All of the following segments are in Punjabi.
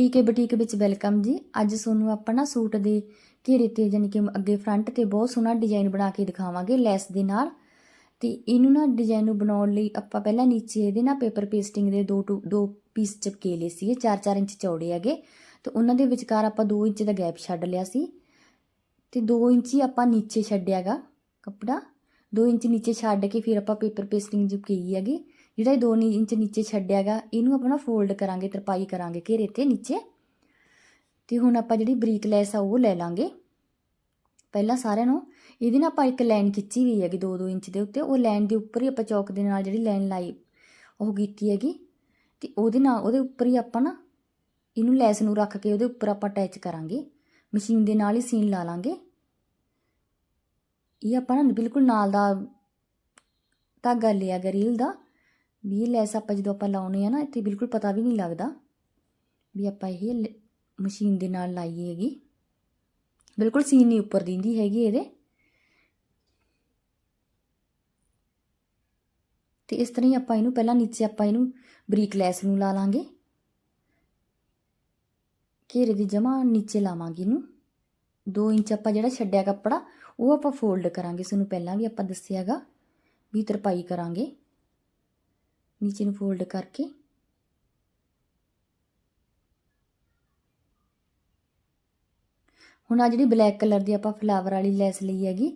ਡੀਕੇ ਬਟੀਕ ਵਿੱਚ ਵੈਲਕਮ ਜੀ। ਅੱਜ ਤੁਹਾਨੂੰ ਆਪਾਂ ਨਾ ਸੂਟ ਦੇ ਘੇਰੇ ਤੇ ਯਾਨੀ ਕਿ ਅੱਗੇ ਫਰੰਟ ਤੇ ਬਹੁਤ ਸੋਹਣਾ ਡਿਜ਼ਾਈਨ ਬਣਾ ਕੇ ਦਿਖਾਵਾਂਗੇ ਲੈਸ ਦੇ ਨਾਲ। ਤੇ ਇਹਨੂੰ ਨਾ ਡਿਜ਼ਾਈਨ ਨੂੰ ਬਣਾਉਣ ਲਈ ਆਪਾਂ ਪਹਿਲਾਂ ਨੀਚੇ ਇਹਦੇ ਨਾ ਪੇਪਰ ਪੇਸਟਿੰਗ ਦੇ ਦੋ ਟੂ ਦੋ ਪੀਸ ਚਿਪਕੇ ਲਏ ਸੀ 4-4 ਇੰਚ ਚੌੜੇ ਹੈਗੇ। ਤੇ ਉਹਨਾਂ ਦੇ ਵਿਚਕਾਰ ਆਪਾਂ 2 ਇੰਚ ਦਾ ਗੈਪ ਛੱਡ ਲਿਆ ਸੀ। ਤੇ 2 ਇੰਚ ਹੀ ਆਪਾਂ ਨੀਚੇ ਛੱਡਿਆਗਾ ਕੱਪੜਾ। 2 ਇੰਚ ਨੀਚੇ ਛੱਡ ਕੇ ਫਿਰ ਆਪਾਂ ਪੇਪਰ ਪੇਸਟਿੰਗ ਚਿਪਕਾਈ ਹੈਗੀ। ਜਿਹੜਾ ਇਹ 2 ਇੰਚ ਨੀਚੇ ਛੱਡਿਆਗਾ, ਇਹਨੂੰ ਆਪਾਂ ਨਾ ਫੋਲਡ ਕਰਾਂਗੇ, ਤਰਪਾਈ ਕਰਾਂਗੇ, ਘੇਰੇ ਤੇ ਨੀਚੇ। ਤੇ ਹੁਣ ਆਪਾਂ ਜਿਹੜੀ ਬਰੀਕ ਲੈਸ ਆ, ਉਹ ਲੈ ਲਾਂਗੇ। ਪਹਿਲਾਂ ਸਾਰਿਆਂ ਨੂੰ, ਇਹਦੇ ਨਾਲ ਆਪਾਂ ਇੱਕ ਲਾਈਨ ਖਿੱਚੀ ਹੋਈ ਹੈਗੀ 2-2 ਇੰਚ ਦੇ ਉੱਤੇ। ਉਹ ਲਾਈਨ ਦੇ ਉੱਪਰ ਹੀ ਆਪਾਂ ਚੌਕ ਦੇ ਨਾਲ ਜਿਹੜੀ ਲਾਈਨ ਲਾਈ, ਉਹ ਕੀਤੀ ਹੈਗੀ। ਤੇ ਉਹਦੇ ਨਾਲ, ਉਹਦੇ ਉੱਪਰ ਹੀ ਆਪਾਂ ਨਾ, ਇਹਨੂੰ ਲੈਸ ਨੂੰ ਰੱਖ ਕੇ ਉਹਦੇ ਉੱਪਰ ਆਪਾਂ ਅਟੈਚ ਕਰਾਂਗੇ। ਮਸ਼ੀਨ ਦੇ ਨਾਲ ਹੀ ਸੀਨ ਲਾ ਲਾਂਗੇ। ਇਹ ਆਪਾਂ ਨਾ ਬਿਲਕੁਲ ਨਾਲ ਦਾ ਧਾਗਾ ਲਿਆ ਗਾ ਰੀਲ ਦਾ। ਵੀ ਇਹ ਲੈਸ ਆਪਾਂ ਜਦੋਂ ਆਪਾਂ ਲਾਉਨੇ ਆ ਨਾ, ਇੱਥੇ ਬਿਲਕੁਲ ਪਤਾ ਵੀ ਨਹੀਂ ਲੱਗਦਾ ਵੀ ਆਪਾਂ ਇਹ ਲ- ਮਸ਼ੀਨ ਦੇ ਨਾਲ ਲਾਈ ਹੈਗੀ। ਬਿਲਕੁਲ ਸੀਨ ਨਹੀਂ ਉੱਪਰ ਦਿੰਦੀ ਹੈਗੀ ਇਹਦੇ। ਤੇ ਇਸ ਤਰ੍ਹਾਂ ਹੀ ਆਪਾਂ ਇਹਨੂੰ ਪਹਿਲਾਂ ਨੀਚੇ ਆਪਾਂ ਇਹਨੂੰ ਬਰੀਕ ਲੈਸ ਨੂੰ ਲਾ ਲਾਂਗੇ। ਘੇਰੇ ਦੀ ਜਮਾ ਨੀਚੇ ਲਾਵਾਂਗੇ ਇਹਨੂੰ। 2 ਇੰਚ ਆਪਾਂ ਜਿਹੜਾ ਛੱਡਿਆ ਕੱਪੜਾ, ਉਹ ਆਪਾਂ ਫੋਲਡ ਕਰਾਂਗੇ। ਇਸ ਨੂੰ ਪਹਿਲਾਂ ਵੀ ਆਪਾਂ ਦੱਸਿਆਗਾ ਵੀ ਤਰਪਾਈ ਕਰਾਂਗੇ। ਨੀਚੇ ਨੂੰ ਫੋਲਡ ਕਰਕੇ ਹੁਣ ਆ ਜਿਹੜੀ ਬਲੈਕ ਕਲਰ ਦੀ ਆਪਾਂ ਫਲਾਵਰ ਵਾਲੀ ਲੈਸ ਲਈ ਹੈਗੀ,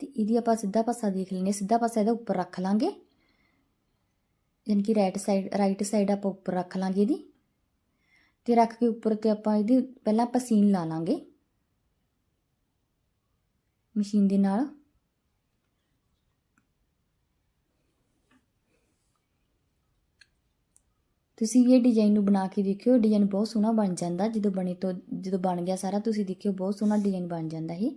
ਤੇ ਇਹਦੀ ਆਪਾਂ ਸਿੱਧਾ ਪਾਸਾ ਦੇਖ ਲੈਨੇ ਸਿੱਧਾ ਪਾਸਾ ਇਹਦਾ ਉੱਪਰ ਰੱਖ ਲਾਂਗੇ। ਯਾਨੀ ਕਿ ਰਾਈਟ ਸਾਈਡ ਰਾਈਟ ਸਾਈਡ ਆਪਾਂ ਉੱਪਰ ਰੱਖ ਲਾਂਗੇ ਇਹਦੀ। ਤੇ ਰੱਖ ਕੇ ਉੱਪਰ ਤੇ ਆਪਾਂ ਇਹਦੀ ਪਹਿਲਾਂ ਪਸੀਨ ਲਾ ਲਾਂਗੇ। ਮਸ਼ੀਨ ਦੇ ਨਾਲ। ਤੁਸੀਂ ਇਹ ਡਿਜ਼ਾਈਨ ਨੂੰ ਬਣਾ ਕੇ ਦੇਖਿਓ ਡਿਜ਼ਾਈਨ ਬਹੁਤ ਸੋਹਣਾ ਬਣ ਜਾਂਦਾ, ਜਦੋਂ ਬਣੇ ਤੋਂ, ਜਦੋਂ ਬਣ ਗਿਆ ਸਾਰਾ, ਤੁਸੀਂ ਦੇਖਿਓ ਬਹੁਤ ਸੋਹਣਾ ਡਿਜ਼ਾਈਨ ਬਣ ਜਾਂਦਾ ਇਹ।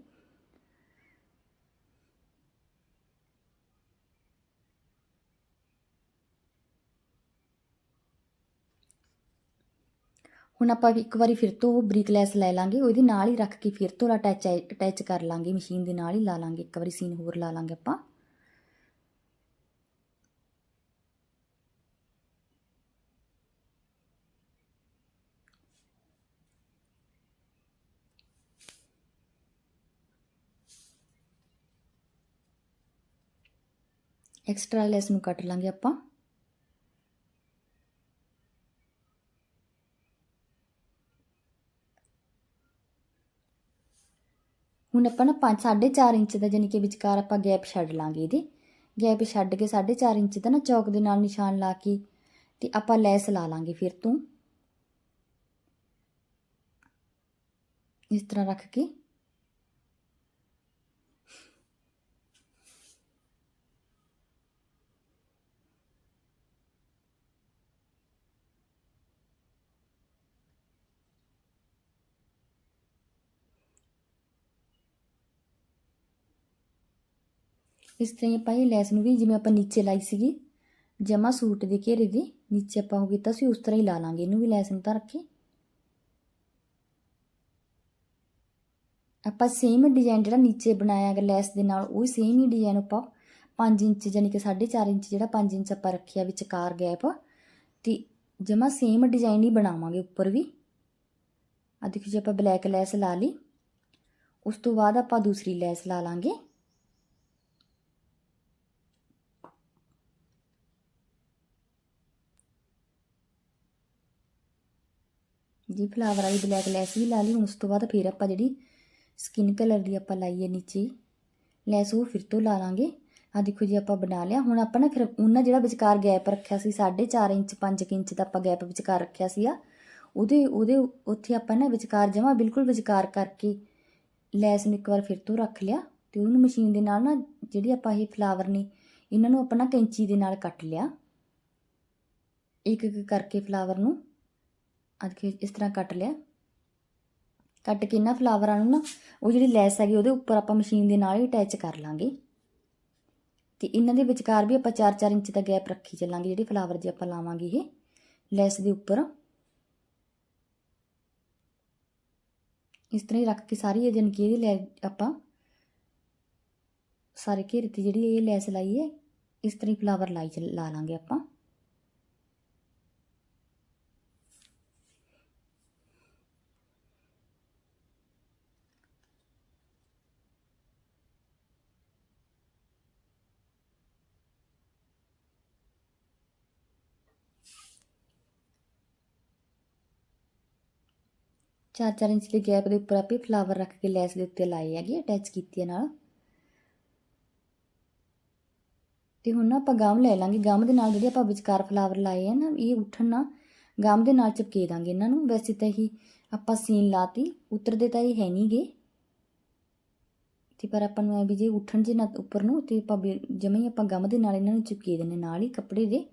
ਹੁਣ ਆਪਾਂ ਇੱਕ ਵਾਰੀ ਫਿਰ ਤੋਂ ਉਹ ਬਰੀਕ ਲੈਸ ਲੈ ਲਾਂਗੇ, ਉਹਦੇ ਨਾਲ ਹੀ ਰੱਖ ਕੇ ਫਿਰ ਤੋਂ ਅਟੈਚ ਅਟੈਚ ਕਰ ਲਾਂਗੇ, ਮਸ਼ੀਨ ਦੇ ਨਾਲ ਹੀ ਲਾ ਲਾਂਗੇ, ਇੱਕ ਵਾਰੀ ਸੀਨ ਹੋਰ ਲਾ ਲਾਂਗੇ ਆਪਾਂ। ਐਕਸਟਰਾ ਲੈਸ ਨੂੰ ਕੱਟ ਲਾਂਗੇ ਆਪਾਂ। ਹੁਣ ਆਪਾਂ ਨਾ 5 4.5 ਇੰਚ ਦਾ ਯਾਨੀ ਕਿ ਵਿਚਕਾਰ ਆਪਾਂ ਗੈਪ ਛੱਡ ਲਾਂਗੇ ਇਹਦੇ। ਗੈਪ ਛੱਡ ਕੇ 4.5 ਇੰਚ ਦਾ ਨਾ ਚੌਕ ਦੇ ਨਾਲ ਨਿਸ਼ਾਨ ਲਾ ਕੇ ਤੇ ਆਪਾਂ ਲੈਸ ਲਾ ਲਾਂਗੇ ਫਿਰ ਤੋਂ। ਇਸ ਤਰ੍ਹਾਂ ਰੱਖ ਕੇ। ਇਸ ਤਰ੍ਹਾਂ ਹੀ ਆਪਾਂ ਇਹ ਲੈਸ ਨੂੰ ਵੀ ਜਿਵੇਂ ਆਪਾਂ ਨੀਚੇ ਲਾਈ ਸੀਗੀ ਜਮਾ ਸੂਟ ਦੇ ਘੇਰੇ ਦੇ, ਨੀਚੇ ਆਪਾਂ ਉਹ ਕੀਤਾ ਸੀ, ਉਸ ਤਰ੍ਹਾਂ ਹੀ ਲਾ ਲਾਂਗੇ, ਇਹਨੂੰ ਵੀ ਲੈਸ ਨੂੰ ਤਾਂ ਰੱਖੇ। ਆਪਾਂ ਸੇਮ ਡਿਜ਼ਾਈਨ ਜਿਹੜਾ ਨੀਚੇ ਬਣਾਇਆ ਗਿਆ ਲੈਸ ਦੇ ਨਾਲ, ਉਹ ਸੇਮ ਹੀ ਡਿਜ਼ਾਈਨ ਆਪਾਂ 5 ਇੰਚ ਯਾਨੀ ਕਿ 4.5 ਇੰਚ ਜਿਹੜਾ 5 ਇੰਚ ਆਪਾਂ ਰੱਖਿਆ ਵਿਚਕਾਰ ਗੈਪ ਤੇ ਜਮਾ ਸੇਮ ਡਿਜ਼ਾਈਨ ਹੀ ਬਣਾਵਾਂਗੇ ਉੱਪਰ ਵੀ। ਆ ਦੇਖੋ ਜੀ, ਆਪਾਂ ਬਲੈਕ ਲੈਸ ਲਾ ਲਈ। ਉਸ ਤੋਂ ਬਾਅਦ ਆਪਾਂ ਦੂਸਰੀ ਲੈਸ ਲਾ ਲਾਂਗੇ। ਜੀ ਫਲਾਵਰ ਵਾਲੀ ਬਲੈਕ ਲੈਸ ਵੀ ਲਾ ਲਈ, ਹੁਣ ਉਸ ਤੋਂ ਬਾਅਦ ਫਿਰ ਆਪਾਂ ਜਿਹੜੀ ਸਕਿਨ ਕਲਰ ਦੀ ਆਪਾਂ ਲਾਈ ਹੈ ਨੀਚੇ, ਲੈਸ ਉਹ ਫਿਰ ਤੋਂ ਲਾ ਲਾਂਗੇ। ਆ ਦੇਖੋ ਜੀ, ਆਪਾਂ ਬਣਾ ਲਿਆ। ਹੁਣ ਆਪਾਂ ਨਾ ਫਿਰ ਉਹਨਾਂ ਜਿਹੜਾ ਵਿਚਕਾਰ ਗੈਪ ਰੱਖਿਆ ਸੀ 4.5 ਇੰਚ 5 ਇੰਚ ਦਾ ਆਪਾਂ ਗੈਪ ਵਿਚਕਾਰ ਰੱਖਿਆ ਸੀ ਆ ਉਹਦੇ ਉਹਦੇ ਉੱਥੇ ਆਪਾਂ ਨਾ ਵਿਚਕਾਰ ਜਮਾ ਬਿਲਕੁਲ ਵਿਚਕਾਰ ਕਰਕੇ ਲੈਸ ਨੂੰ ਇੱਕ ਵਾਰ ਫਿਰ ਤੋਂ ਰੱਖ ਲਿਆ ਤੇ ਉਹਨੂੰ ਮਸ਼ੀਨ ਦੇ ਨਾਲ ਨਾ ਜਿਹੜੀ ਆਪਾਂ ਇਹ ਫਲਾਵਰ ਨੇ, ਇਹਨਾਂ ਨੂੰ ਆਪਣਾ ਕੈਂਚੀ ਦੇ ਨਾਲ ਕੱਟ ਲਿਆ। ਇੱਕ ਇੱਕ ਕਰਕੇ ਫਲਾਵਰ ਨੂੰ। ਅੱਜ ਇਸ ਤਰ੍ਹਾਂ ਕੱਟ ਲਿਆ। ਕੱਟ ਕੇ ਇਹਨਾਂ ਫਲਾਵਰਾਂ ਨੂੰ ਨਾ ਉਹ ਜਿਹੜੀ ਲੈਸ ਹੈਗੀ ਉਹਦੇ ਉੱਪਰ ਆਪਾਂ ਮਸ਼ੀਨ ਦੇ ਨਾਲ ਹੀ ਅਟੈਚ ਕਰ ਲਾਂਗੇ। ਤੇ ਇਹਨਾਂ ਦੇ ਵਿਚਕਾਰ ਵੀ ਆਪਾਂ 4-4 ਇੰਚ ਦਾ ਗੈਪ ਰੱਖੀ ਚੱਲਾਂਗੇ ਜਿਹੜੀ ਫਲਾਵਰ ਜੇ ਆਪਾਂ ਲਾਵਾਂਗੇ ਇਹ ਲੈਸ ਦੇ ਉੱਪਰ। ਇਸ ਤਰ੍ਹਾਂ ਹੀ ਰੱਖ ਕੇ ਸਾਰੀ ਇਹ ਜਾਣੀ ਕਿ ਇਹਦੀ ਲੈ ਆਪਾਂ ਸਾਰੇ ਘੇਰੇ ਤੇ ਜਿਹੜੀ ਇਹ ਲੈਸ ਲਾਈ ਹੈ, ਇਸ ਤਰ੍ਹਾਂ ਹੀ ਫਲਾਵਰ ਲਾਈ ਚੱਲ- ਲਾ ਲਾਂਗੇ ਆਪਾਂ। 4-4 ਇੰਚ ਦੇ ਗੈਪ ਦੇ ਉੱਪਰ ਆਪੇ ਫਲਾਵਰ ਰੱਖ ਕੇ ਲੈਸ ਦੇ ਉੱਤੇ ਲਾਏ ਹੈਗੇ ਅਟੈਚ ਕੀਤੀ ਹੈ ਨਾਲ। ਤੇ ਹੁਣ ਨਾ ਆਪਾਂ ਗਮ ਲੈ ਲਾਂਗੇ। ਗਮ ਦੇ ਨਾਲ ਜਿਹੜੇ ਆਪਾਂ ਵਿਚਕਾਰ ਫਲਾਵਰ ਲਾਏ ਆ ਨਾ, ਇਹ ਉੱਠਣ ਨਾ, ਗਮ ਦੇ ਨਾਲ ਚਿਪਕੇ ਦਾਂਗੇ ਇਹਨਾਂ ਨੂੰ। ਵੈਸੇ ਤਾਂ ਹੀ ਆਪਾਂ ਸੀਨ ਲਾਤੀ, ਉਤਰਦੇ ਤਾਂ ਇਹ ਹੈ ਨਹੀਂਗੇ ਤੇ ਪਰ ਆਪਾਂ ਨੂੰ ਐ ਵੀ ਜੇ ਉੱਠਣ ਜੇ ਨਾ ਉੱਪਰ ਨੂੰ, ਤੇ ਆਪਾਂ ਜਮੇ ਹੀ ਆਪਾਂ ਗਮ ਦੇ ਨਾਲ ਇਹਨਾਂ ਨੂੰ ਚਿਪਕੇ ਦਿੰਨੇ ਨਾਲ ਹੀ ਕੱਪੜੇ ਦੇ।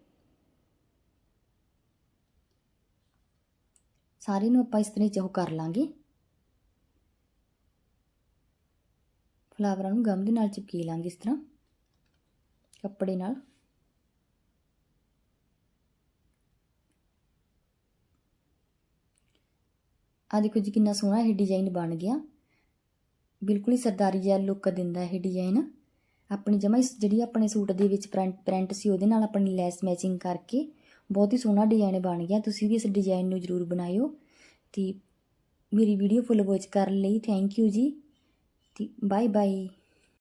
ਸਾਰੇ ਨੂੰ ਆਪਾਂ ਇਸ ਤਰ੍ਹਾਂ ਚਾਹ ਕਰ ਲਾਂਗੇ। ਫਲਾਵਰਾਂ ਨੂੰ ਗਮ ਦੇ ਨਾਲ ਚਿਪਕੀ ਲਾਂਗੇ ਇਸ ਤਰ੍ਹਾਂ, ਕੱਪੜੇ ਨਾਲ। ਆ ਦੇਖੋ ਜੀ ਕਿੰਨਾ ਸੋਹਣਾ ਇਹ ਡਿਜ਼ਾਈਨ ਬਣ ਗਿਆ। ਬਿਲਕੁਲ ਹੀ ਸਰਦਾਰੀ ਜਿਹਾ ਲੁੱਕ ਦਿੰਦਾ ਇਹ ਡਿਜ਼ਾਈਨ ਆਪਣੀ ਜਮਾ ਇਸ ਜਿਹੜੀ ਆਪਣੇ ਸੂਟ ਦੇ ਵਿੱਚ ਪ੍ਰਿੰਟ ਪ੍ਰਿੰਟ ਸੀ ਉਹਦੇ ਨਾਲ ਆਪਣੀ ਲੈਸ ਮੈਚਿੰਗ ਕਰਕੇ ਬਹੁਤ ਹੀ ਸੋਹਣਾ ਡਿਜ਼ਾਈਨ ਬਣ ਗਿਆ। ਤੁਸੀਂ ਵੀ ਇਸ ਡਿਜ਼ਾਈਨ ਨੂੰ ਜ਼ਰੂਰ ਬਣਾਇਓ। ਤੇ ਮੇਰੀ ਵੀਡੀਓ ਫੁੱਲ ਵਾਚ ਕਰਨ ਲਈ ਥੈਂਕ ਯੂ ਜੀ। ਤੇ ਬਾਏ ਬਾਏ